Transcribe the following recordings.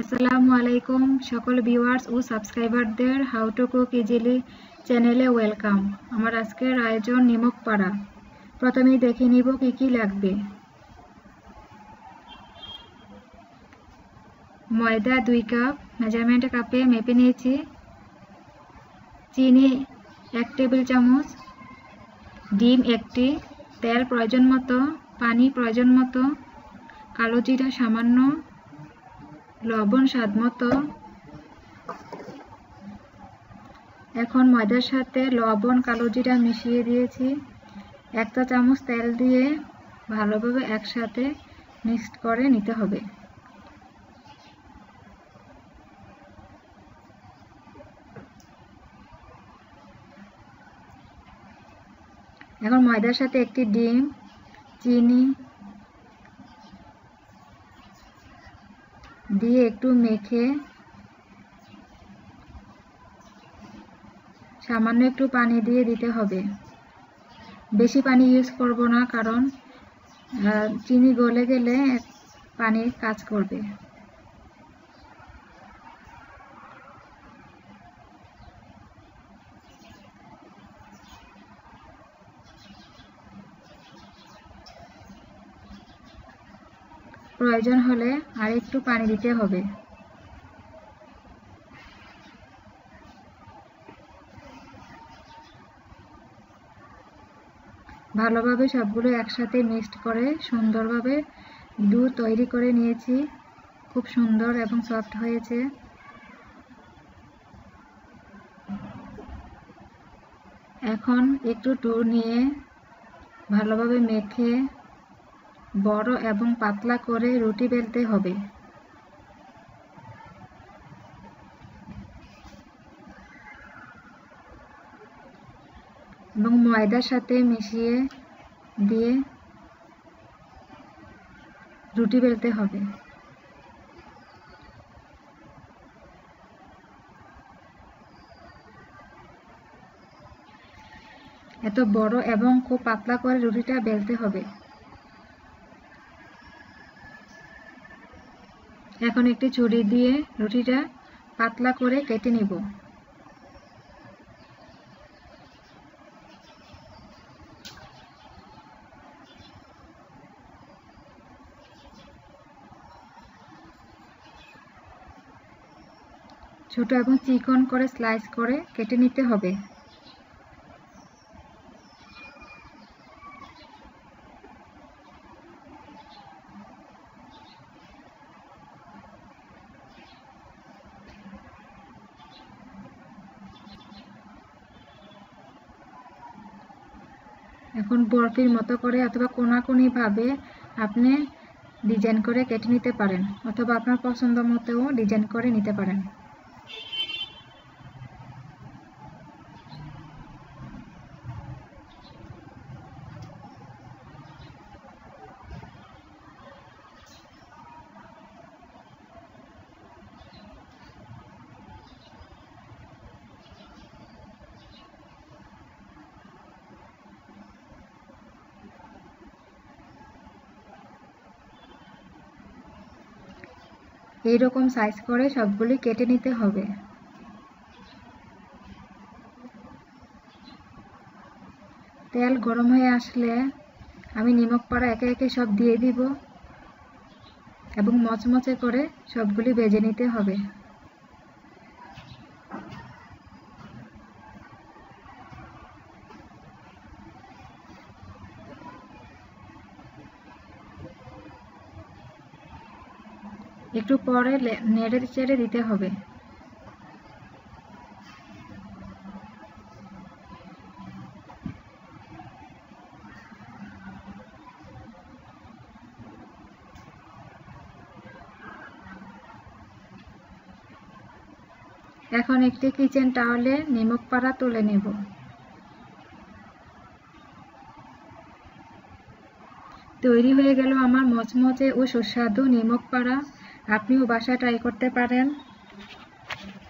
আসসালামু আলাইকুম সকল ভিউয়ার্স ও সাবস্ক্রাইবারদের হাউ টু কুক ইজিলি চ্যানেলে ওয়েলকাম আমার আজকের আয়োজন নিমক পাড়া প্রথমেই দেখে নিব কি কি লাগবে। ময়দা দুই কাপ মেজারমেন্ট কাপে মেপে নিয়েছি। চিনি এক টেবিল চামচ। ডিম একটি। তেল প্রয়োজন মতো, পানি প্রয়োজন মতো। কালো জিরা সামান্য। লবণ স্বাদ মতো। এখন ময়দার সাথে লবণ কালো জিরা মিশিয়ে দিয়েছি। একটা চামচ তেল দিয়ে ভালোভাবে একসাথে মিক্সড করে নিতে হবে। এখন ময়দার সাথে একটি ডিম, চিনি দিয়ে একটু মেখে সামান্য একটু পানি দিয়ে দিতে হবে। বেশি পানি ইউজ করব না, কারণ চিনি গলে গেলে পানির কাজ করবে। প্রয়োজন হলে আর একটু পানি দিতে হবে। ভালোভাবে সবগুলো একসাথে মিক্সড করে সুন্দরভাবে ডু তৈরি করে নিয়েছি। খুব সুন্দর এবং সফট হয়েছে। এখন একটু টু নিয়ে ভালোভাবে মেখে বড় এবং পাতলা করে রুটি বেলতে হবে। এবং ময়দার সাথে মিশিয়ে দিয়ে রুটি বেলতে হবে। এত বড় এবং খুব পাতলা করে রুটিটা বেলতে হবে। এখন একটি ছুরি দিয়ে রুটিটা পাতলা করে কেটে নিব। ছোট এবং চিকন করে স্লাইস করে কেটে নিতে হবে। এখন বরফির মতো করে অথবা কোনাকুনিভাবে আপনি ডিজাইন করে কেটে নিতে পারেন, অথবা আপনার পছন্দ মতো ডিজাইন করে নিতে পারেন। এই রকম সাইজ করে সবগুলি কেটে নিতে হবে। তেল গরম হয়ে আসলে আমি নিমক পাড়া একে একে সব দিয়ে দিব এবং মচমচে করে সবগুলি বেজে নিতে হবে। একটু পরে নেড়ে চেড়ে দিতে হবে। এখন একটি কিচেন টাওয়ালে নিমক পাড়া তুলে নেব। তৈরি হয়ে গেল আমার মচমচে ও সুস্বাদু নিমক পাড়া। আপনিও বাসায় ট্রাই করতে পারেন।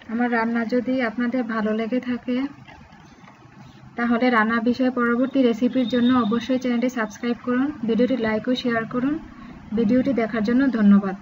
আমার রান্না যদি আপনাদের ভালো লেগে থাকে, তাহলে রান্না বিষয়ে পরবর্তী রেসিপির জন্য অবশ্যই চ্যানেলটি সাবস্ক্রাইব করুন, ভিডিওটি লাইক ও শেয়ার করুন। ভিডিওটি দেখার জন্য ধন্যবাদ।